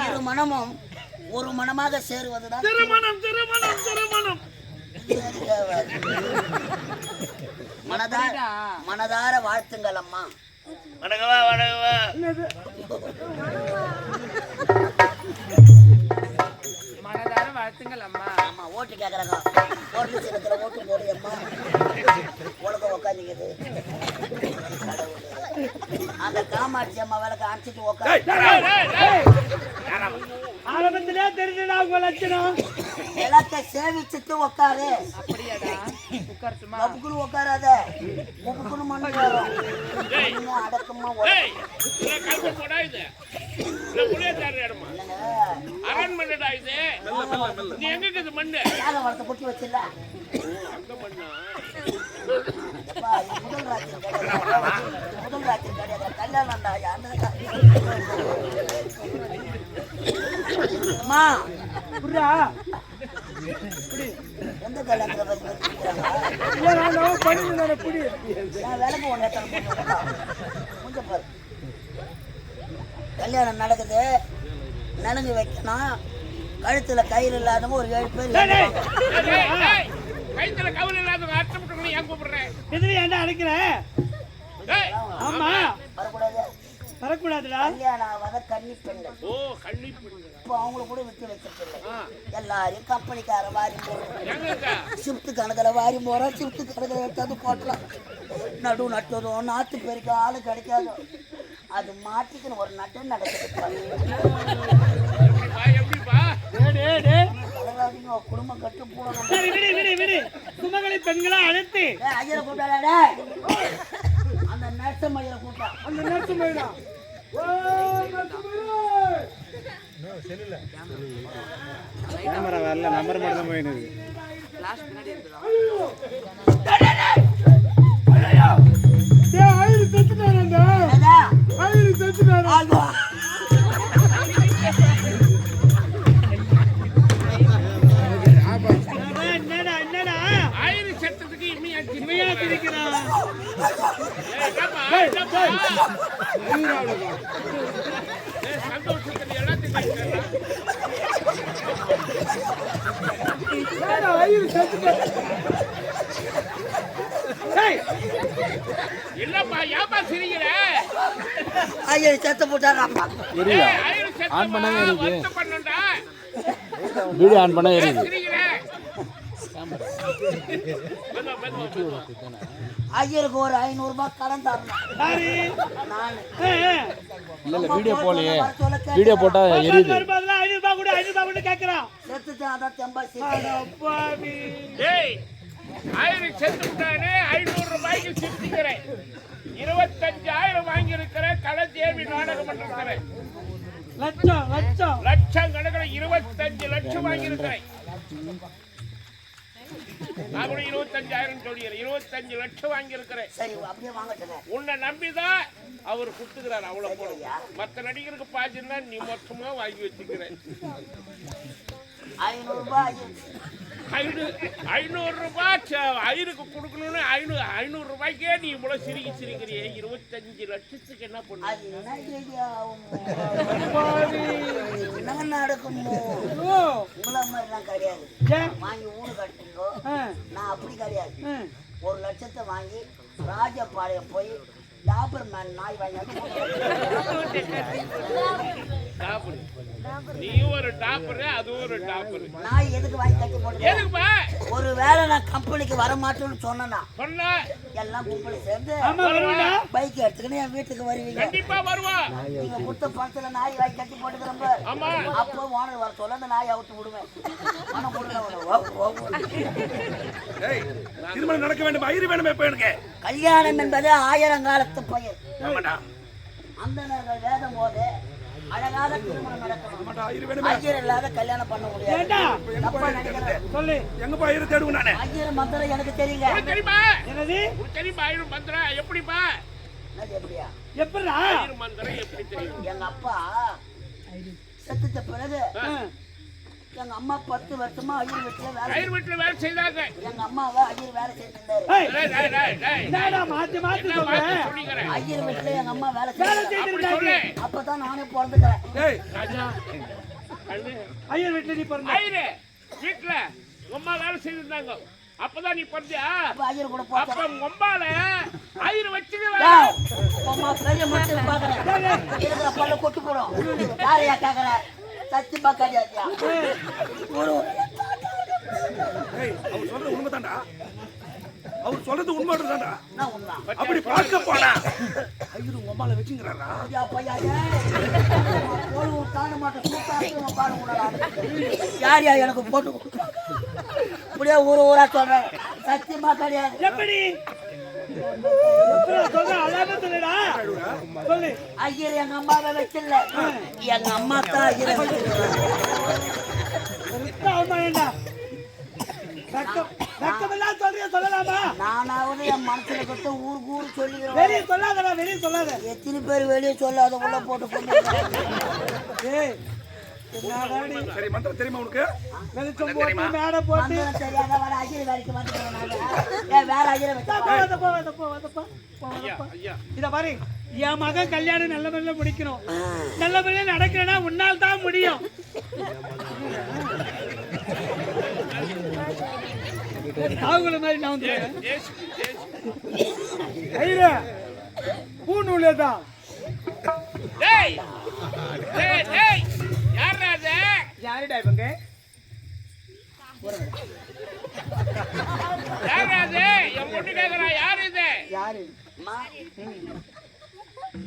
இரு மனமும் ஒரு மனமாக சேருவதுதான் திருமணம் திருமணம் திருமணம். மனதார மனதார வாழ்த்துங்கள் அம்மா. வணக்கவா வணக்கவா மனதார வாழ்த்துங்கள் அம்மா. அம்மா ஓட்டு கேக்குறாங்க. ஓட்டு சின்னத்துல ஓட்டு போடு அம்மா. உலகம் உட்காந்துக்குது அந்த காமாட்சி அம்மா விளக்க அணைச்சிட்டு உட்காந்து ஆரம்பத்திலே தெரிஞ்சடா உங்க லட்சணம்? விளக்க சேவிச்சுட்டு உட்காரு அப்படியாடா உட்காராத உப்புக்குன்னு மண்ணு வரும். அடக்கமா அரண்மனைடா இது. எங்க இருக்குது மண்ணு? யாரை வளர்த்த வச்சிடல முதல் கிடையாது. முதல் ராத்திரி கிடையாது கல்யாணம்டா அந்த அம்மா புரியா எந்த கல்யாணத்துல பத்தி நான் புடி நான் விளக்கு ஒன்று எத்தனை பாரு கல்யாணம் நடக்குது நலுங்கு வைக்கணும் கழுத்துல கயிறு இல்லாதவங்க ஒரு ஏழு பேர் கழுத்துல கவலை இல்லாதவங்க அட்டப்பட்டு ஏன் கூப்பிடுறேன் எதிரி ஆமா வரக்கூடாதுடா. கல்யாணம் ஆகாத கன்னி பெண்கள் ஓ கண்ணி பண்ணுங்க இப்போ அவங்கள கூட விட்டு வச்சிருக்கல எல்லாரையும் கம்பெனிக்கார வாரி போடுறோம் ஷிஃப்ட் கணக்கில் வாரி போகிறோம் ஷிஃப்ட் கணக்கில் எடுத்தாந்து போட்டலாம் நடு நட்டுறோம் நாற்று பெருக்க ஆளு கிடைக்காது. அது மாட்டிக்கணும் ஒரு நட்டு நடக்குது குடும்பம் கட்டு போகணும் சரி விடு விடு விடு. சுமங்கலி பெண்களை அழைத்து. ஏய், ஐயரை ஐயரை கூட்டா அந்த நேற்று மயிலா கேமரா வரல நம்பர் மட்டும் தான் பின்னாடி இருக்குதா டேய் செத்துட்டாரா இல்லப்பா ஏப்பா சிரிக்கிற? ஐயரை செத்து போட்டாராப்பா ஆன் பண்ணாங்க இருக்கு வருத்தம் பண்ணண்டா வீடியோ ஆன் பண்ணா எரியுது ஐயருக்கு ஒரு ஐநூறு ரூபாய் கடன் தரணும். நான். இல்ல இல்ல வீடியோ போலையே வீடியோ போட்டா எரியுது. ஐநூறு ரூபாய் கூட ஐநூறு ரூபாய் கூட கேட்கறான் செத்துட்டான் அதான் தெம்பா பாவி. ஏய் ஆயிரம் செத்து விட்டானே ஐநூறு ரூபாய்க்கு சிரிக்கிறேன் இருபத்தஞ்சாயிரம் வாங்கி இருக்கிற கலை தேவி நாடகம் பண்ணிருக்கிறேன். லட்சம் லட்சம். லட்சம் கணக்கில் இருபத்தஞ்சு லட்சம் வாங்கியிருக்கிறேன். கூட இருபத்தஞ்சாயிரம் சொல்லிடுறேன் இருபத்தஞ்சு லட்சம் வாங்கியிருக்கிறேன். சரி அப்படியே வாங்கட்டுங்க உன்னை நம்பிதான் அவர் கொடுத்துக்கிறார் அவ்வளவு போடும் மற்ற நடிகருக்கு பாய்ச்சுன்னா நீ மொத்தமா வாங்கி வச்சுக்கிறேன். ஐநூறு ரூபாய். ஐநூறு ஐநூறு ரூபாய் ச- ஐயருக்கு கொடுக்கணும்னு ஐநூறு ஐநூறு ரூபாய்க்கே நீ இவ்வளவு சிரிக்கி சிரிக்கிறியே. இருபத்தஞ்சு லட்சத்துக்கு என்ன பண்ணு அது என்ன நடக்குமோ? உங்கள மாதிரிலாம் கிடையாது. வாங்கி ஊடு கட்டுறீங்கோ? ஆ, நான் அப்படி கிடையாது. ஒரு லட்சத்தை வாங்கி ராஜபாளையம் போய் டாபர் மேன் நாய் வாங்கி டாப்பர். நீ ஒரு டாப்பரு அது ஒரு டாப்பரு. நாய் எதுக்கு வாங்கி கட்டி போட்டு எதுக்குப்பா? ஒரு வேளை நான் கம்பெனிக்கு வர மாட்டேன்னு சொன்னேன்னா சொன்ன எல்லாம் கும்பல் சேர்ந்து பைக் எடுத்துக்கின்னு என் வீட்டுக்கு வருவீங்க. கண்டிப்பா வருவா. நீங்க கொடுத்த பணத்துல நாய் வாங்கி கட்டி போட்டுக்கிறேன் பாரு. ஆமா. அப்போ ஓனர் வர சொல்ல அந்த நாயை அவுத்து விடுவேன். ஓ. ஏய், திருமணம் நடக்க வேண்டும் ஐயர் வேணுமே இப்ப எனக்கு. கல்யாணம் என்பது ஆயிரங்காலத்து பயிர் ஆமாடா அந்த வேதம் போது அழகாக திருமணம் நடக்கணும். ஐயர் ஐயர் இல்லாத கல்யாணம் பண்ண முடியாது. சொல்லு. எங்கப்பா ஐயர் தேடுவேன் நானே. ஐயர் மந்திரம் எனக்கு தெரியுங்க தெரியுமா? என்னது? தெரியுமா? ஐநூறு மந்திரம் எப்படிப்பா? என்னது எப்படியா? மந்திரம் எப்படி தெரியும்? எங்க அப்பா செத்துட்ட பிறகு எங்க அம்மா பத்து வருஷமா ஐயர் வீட்டுல வேலை ஐயர் வீட்டுல வேலை செய்தாங்க. எங்க அம்மாவை ஐயர் வேலை செய்திருந்தாரு ஏய், டேய், டேய், டேய், டேய். என்னடா மாத்தி மாத்தி என்ன வார்த்தை சொல்ற சொல்லிக்கிறேன்? ஐயர் வீட்டுல எங்க அம்மா வேலை சொல்லு. அப்பதான் நானே பிறந்துக்கிறேன். ஐயர் வீட்டுல நீ பிறந்த. ஐயரு வீட்டுல அம்மா வேலை செய்திருந்தாங்க அப்பதான் நீ பிறந்தியா? அப்ப ஐயர் கூட அப்ப அம்மால ஐயரு வச்சுக்க டேய், அம்மா பெரிய மட்டும் பாக்குறேன் பல்ல கொட்டு போடும். யாரையா கேக்குற? சத்தியமா கிடையாதுயா அவர் சொல்றது உண்மைதான்டா. அவர் சொல்றது உண்மை தான்டா அப்படி பார்க்க போனா ஐயர் அம்மால வச்சுங்கிறாரா? ஐயா, பையா, ஏய். கோழி தாண்ட மாட்டேன் சூத்தா பாருங்க உன்னால. யார் யா எனக்கு போட்டு? இப்படியே ஊரு ஊரா சொல்றேன். சத்தியமா கிடையாது எப்படி? ஐயர் எங்க அம்மாவை வச்சிடல எங்க அம்மா தான் ஐயரை நானாவது என் மனசுல கொடுத்து ஊருக்கு ஊர் சொல்லிடுவேன் வெளியே சொல்லாதடா வெளியே சொல்லாத. எத்தனை பேர் வெளியே சொல்லாத உள்ள போட்டு கொண்டு சரி மந்திரம் தெரியுமா உனக்கு? வெளிச்சம் போட்டு மேடை போட்டு. தெரியாத வர வேற. ஐயா இத பாரு என் மகன் கல்யாணம் நல்ல முறையில முடிக்கணும். நல்ல முறையில நடக்கிறேன்னா உன்னால் தான் முடியும். தாவுகளை மாதிரி நான் வந்து பூநூலே தான். டேய் டேய் டேய் அம்மா.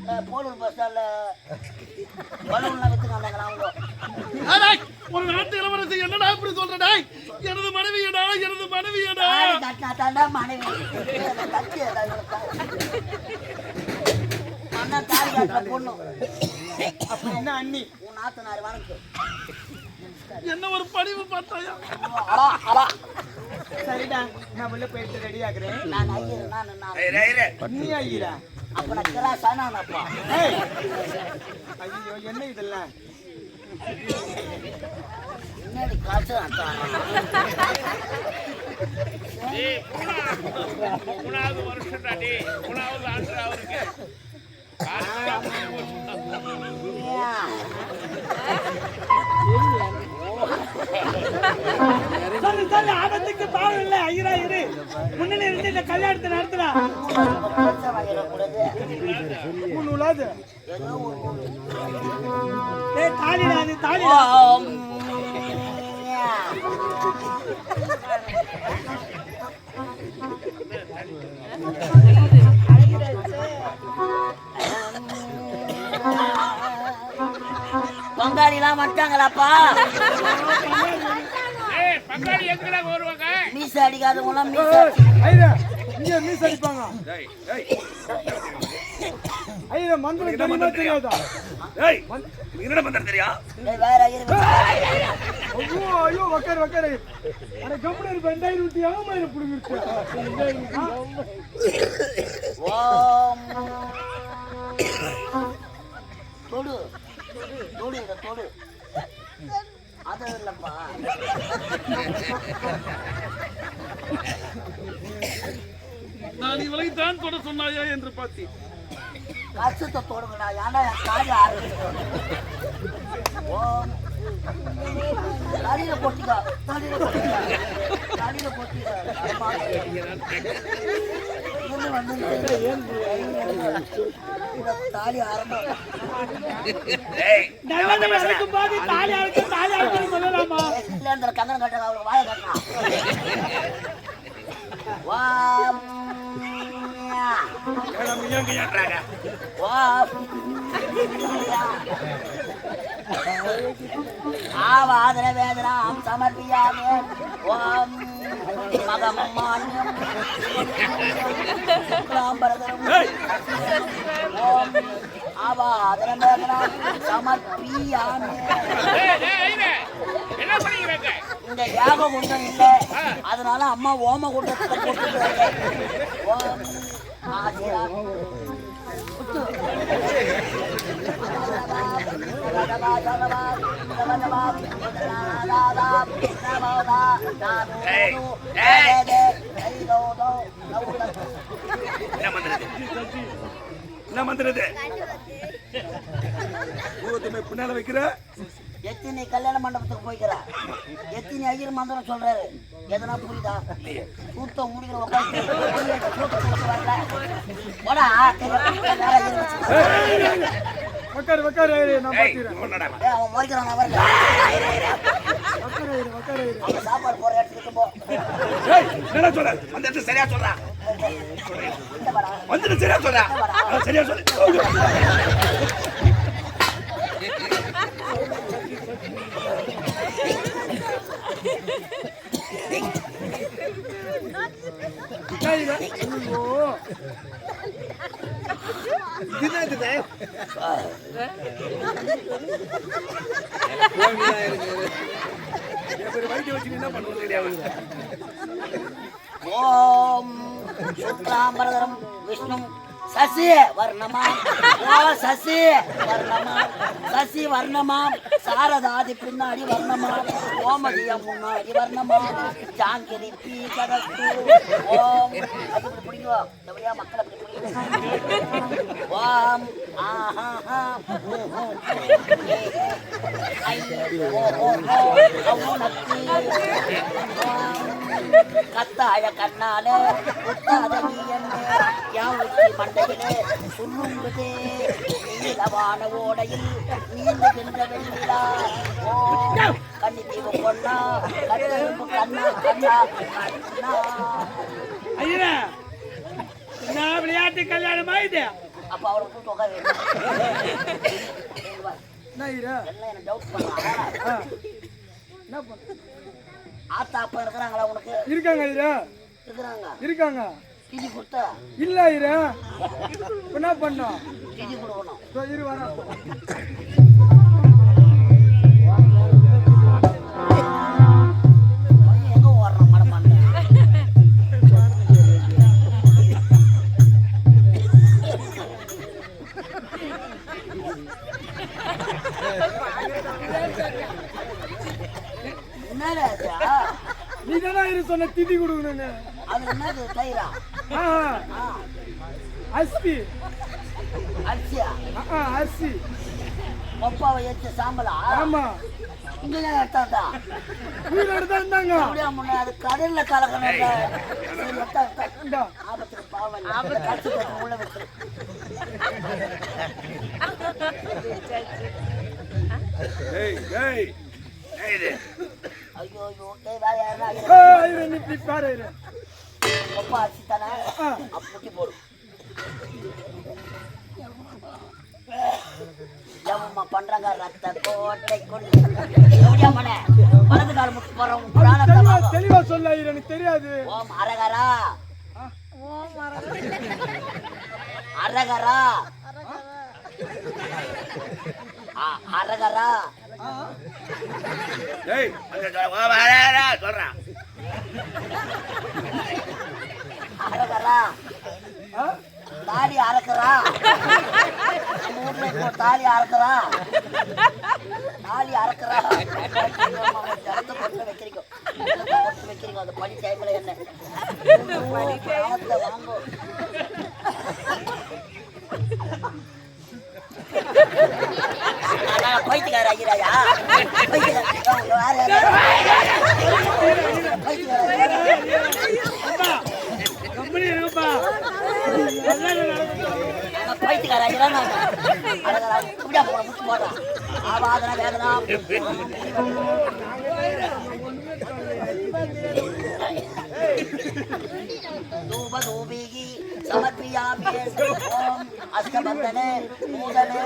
அஹ், போலூர் பஸ் ஸ்டாண்ட்ல பலூன்லாம் வித்துங்க வந்தாங்களா அவங்க? ஒரு நாட்டு இளவரசி என்னடா இப்படி சொல்றடா எனது மனைவியடா எனது மனைவியடா. மனைவி. அண்ணன் தாலி பொண்ணு. அப்ப என்ன அண்ணி? உன் நாத்தனார் வணக்கு என்ன ஒரு பணிவு பார்த்தாயா? அடா அடா சரிடா நான் உள்ள போயிட்டு ரெடி ஆகுறேன். நான் ஐயர் நான் நான் நீ ஐயா அப்ப நான் கிராஸா நான் அப்பா ஐயோ என்ன இதெல்லாம்? என்னடி காசு மூணாவது ஆண்டு அவருக்கு. காசு சொல்லு சொல்லு ஆபத்துக்கு பாவம் இல்ல. ஐயரா இரு. முன்னணி இருந்து இந்த கல்யாணத்தை நடத்துறா பூநூலாது ஏதோ ஏய் தாலிடா அது தாலிடா. பங்காளிலாம் வந்துட்டாங்களாப்பா? பங்காளி எங்கடா வருவாங்க மீச மீச ஐயா இங்க மீஸ் அடிப்பாங்க. ஐயா மந்திரம் தெரியுமா தெரியாதா? ஏய் என்னடா மந்திரம் வேற ஐயோ ஐயோ வக்காரு வக்காரு அட கம்பெனி ரெண்டாயிரம் ஊட்டி ஆமா என்ன புடுங்கிருச்சு ஓம். தொடு தொடு இதை தொடு. அது இல்லப்பா நான் இவளை தான் தொட சொன்னாயா என்று பார்த்தேன் கஷ்டத்தை தொடுங்கடா ஏன்டா என் காது ஆரம்பிச்சு ஓம் தலையில போட்டிக்கா தலையில போட்டிக்கா. தலையில போட்டிக்கா. வந்து தாலி ஆரம்பம். ஆவாதன வேதனாம் சமர்ப்பியாமே. ஓம். சுக்லாம்பரதரம். ஓம். ஆவாதன சமர்ப்பியாமே? என்ன இந்த யாக குண்டம் இல்லை. அதனால அம்மா ஓம குண்டத்தை போட்டுக்கிறாங்க என்ன மந்திரது என்ன மந்திரது இது பூகத்துமே பின்னால வைக்கிற. எத்தினி கல்யாண மண்டபத்துக்கு போய்க்கிறா. எத்தினி ஐயர் மந்திரம் சொல்றாரு. எதனா புரியுதா? கூட்டம் முடிக்கிற உட்காந்து ஏய், அவன் முறைக்கிறான் அவன் சாப்பாடு போற இடத்துக்கு போ. சொல்ற? அந்த இடத்துல சரியா சொல்றா. வந்துட்டு சரியா சொல்றா? சரியா சொல்லு. என்ன பண்ணுறது கிடையாது ஓம் சுக்லாம்பரதரம் விஷ்ணு சசி வர்ணமா. சசி வர்ணமா. சசி வர்ணமா. சாரதாதி பின்னாடி வர்ணமா. ஓமதிய முன்னாடி வர்ணமா. ஜாங்கிரி பீ கடத்து ஓம். அது இப்படி ஓம். ஆஹா ஓ ஓ ஓ. ஓ கத்தாழ கண்ணாலே யான் உச்சி மண்டையிலே சுருங்குதே. நீலவான ஓடையில் நீந்துகின்ற வெண்ணிலா. ஓ கண்ணி தீவு பொண்ணா கட்டெரும்பு கண்ணா கண்ணா கண்ணா. ஐயா என்ன விளையாட்டு கல்யாணமா இது? அப்ப அவரை கூட்டு உட்கார. என்ன என்ன டவுட் பண்ணா என்ன பண்ண? ஆத்தா அப்பா இருக்கிறாங்களா உனக்கு? இருக்காங்க ஐயா. இருக்கிறாங்க. இருக்காங்க. டிஜி கொடுத்தா. இல்ல ஐயா. என்ன பண்ணோம்? டிஜி கொடுக்கணும். இரு வரேன் தானே இரு சொன்ன திதி கொடுக்கணும்னு அது என்னது தயிரா? ஆ, அரிசி. அரிசியா? அரிசி. ஒப்பாவை ஏற்ற சாம்பலா? ஆமா. இங்க எடுத்தாண்டா உயிரோட தான். இருந்தாங்க அப்படியே முன்ன அது கடல்ல கலக்கணும் எடுத்தா எடுத்தா. ஆபத்துக்கு பாவம் இல்லை. கடிச்சு போட்டு உள்ள. ஏய் ஏய். ஏய் ஐயோ ஐயோ வேற யாரா இப்படி பாரு அப்பா சித்தனா போடு. ஏமா பண்றாங்க ரத்த கோட்டை கொண்டு. எப்படியா பண்ண? வலது கால் முட்டு தெளிவா சொல்ல எனக்கு தெரியாது. ஓம் அரகரா ஓம் அரகரா அரகரா அரகரா டேய் அங்க சொ- வா, சொல்றான் தாலி அறக்குறா நம்ம ஊர்ல இப்போ தாலி அறக்குறா தாலி அறக்குறா ஜலத்தை போட்டு வைக்கிறீங்க ஜலத்தை போட்டு வைக்கிறீங்க அந்த பனி டைம்ல என்ன கிராமத்துல வாங்கும் பைத்தியக்கார ஐயராயா பைத்தியக்கார ஐயரா நான் இப்படியா போன முட்டு போடுறான் ஆவாதனா வேதனா தூப தூபிகி சமக்ரியாபியஸ் ஓம் அஸ்தபந்தனே மூதனே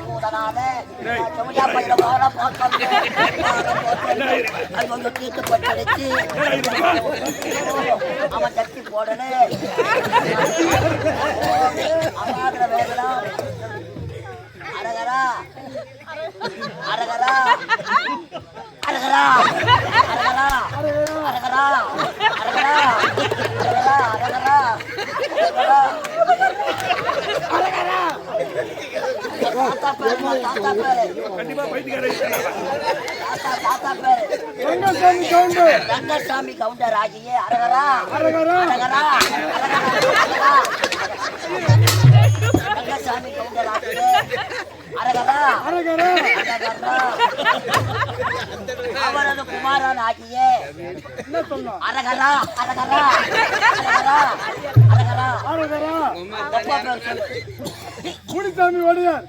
அரரா தூதாதா நாபதோதா அந்த தூதாதாதா யமயவோர போடா யமயோர போடா தூதனாதே யமயா பைர போட போத்தே ஐயோ தீர்த்து பட்டடிச்சு. அவன் தட்டி போடலே. அமாதிர வேதனா அரகரா. அரகரா. அரகரா. அரகரா. அரகரா. அரகரா. அரகரா. அரகரா. ரங்கசாமி கவுண்டர் ஆகிய அரகரா அரகரா அரகரா ரங்கசாமி கவுண்டர் ஆகிய அவரது குமாரன் ஆகிய அரகரா அரகரா அரகரா அரகரா அரகரா முனிசாமி வடியார்.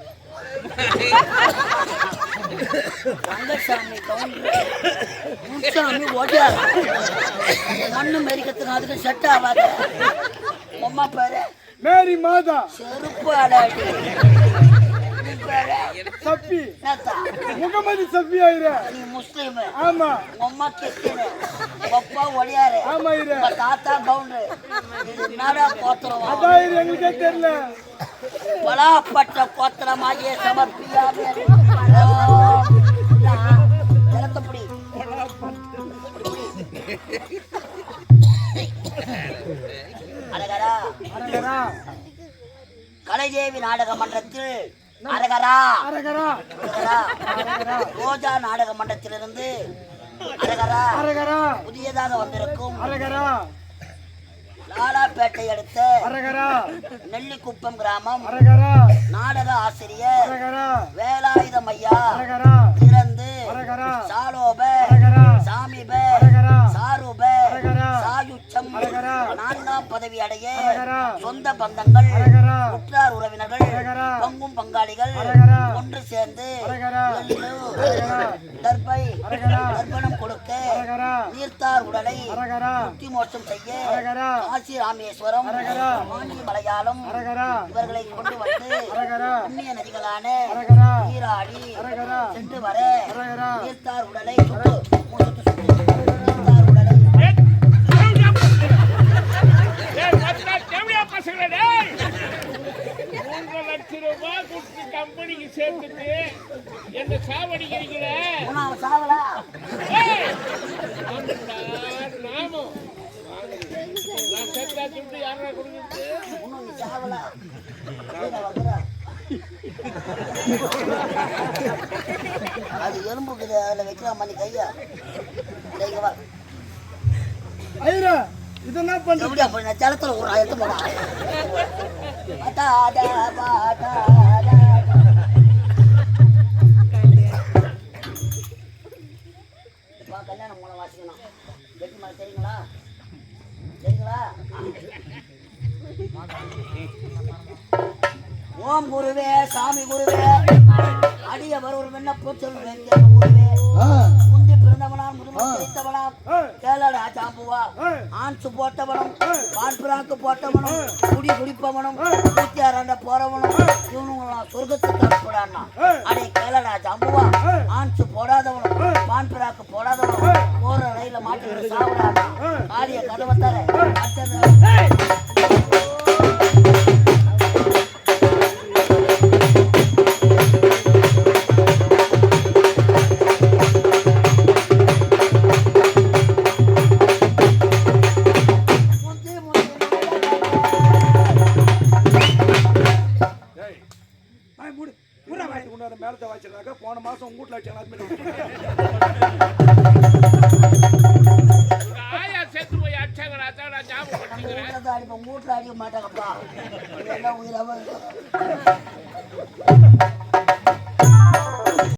ரங்கசாமி முன்சாமி ஓடியார் மண்ணு மெரிக்கிறதுக்கு அதுக்கு செட் ஆகாது அம்மா பேரு மேரி மாதா. செருப்பு அடாடி. சப்பி. முகமது சப்பி ஆயிர. நீ முஸ்லீம். ஆமா. உங்க அம்மா கிறிஸ்டின். அப்பா ஒடியாரு ஆமா இரு தாத்தா கவுண்டர் இது என்னடா கோத்திரம்? அதான் இரு எங்களுக்கே தெரியல. பலாப்பட்ட கோத்திரமாகிய அரகரா கலைதேவி நாடக மன்றத்தில் அரகரா. ரோஜா நாடக மன்றத்திலிருந்து அரகரா. புதியதாக வந்திருக்கும் அரகரா. லாலாப்பேட்டை அடுத்த நெல்லிக்குப்பம் கிராமம் நாடக ஆசிரியர் வேலாயுதம் ஐயா அரகரா. சாலோப சாமிப சாருப. சாயுச்சம். நான்காம் பதவி அடைய சொந்த பந்தங்கள் உற்றார் உறவினர்கள் பங்கும் பங்காளிகள் ஒன்று சேர்ந்து அரகரா தர்ப்பணம் கொடுக்க நீர்த்தார் உடலை முக்தி மோட்சம் செய்ய காசி ராமேஸ்வரம் மாண்டி மலையாளம் இவர்களை கொண்டு வந்து புண்ணிய நதிகளான நீராடி சென்று வர நீர்த்தார் உடலை சுட்டு பசங்களே டேய் மூன்று லட்சம் ரூபாய் கொடுத்து கம்பெனிக்கு சேர்த்துட்டு என்ன சாவடிக்கிறீங்கள? நாமும் நான் சேர்த்தா சொல்லிட்டு யாரா கொடுக்குறது? அது எலும்புக்குது அதில் வைக்கலாம் பண்ணி கையா? ஐயா இது என்ன பண்ற எப்படியா பண்ண? ஜலத்துல ஒரு எடுத்து போடா. அதா அதா அதா கல்யாணம் மூலம் வாசிக்கணும். வெட்டி மாதிரி தெரியுங்களா? ஓம் குருவே சாமி குருவே. அடியவர் ஒரு விண்ணப்பம் சொல்லுவேன் குருவே. பிறந்தவனாம் முதுமை தெரித்தவனாம் ஆ. கேளடா சாம்புவா. ஆன்சு போட்டவனும் பான்பிராக்கு போட்டவனும் குடி குடிப்பவனும் நூத்தியாராண்ட போறவனும் இவனுங்களாம் சொர்க்கத்துக்கு அனுப்புறான்னா. அடே கேளடா சாம்புவா. ஆன்சு போடாதவனும் பான்பிராக்கு போடாதவனும் போற ரயில மாட்டுக்கிற சாப்பிடானா காரிய கதவை தர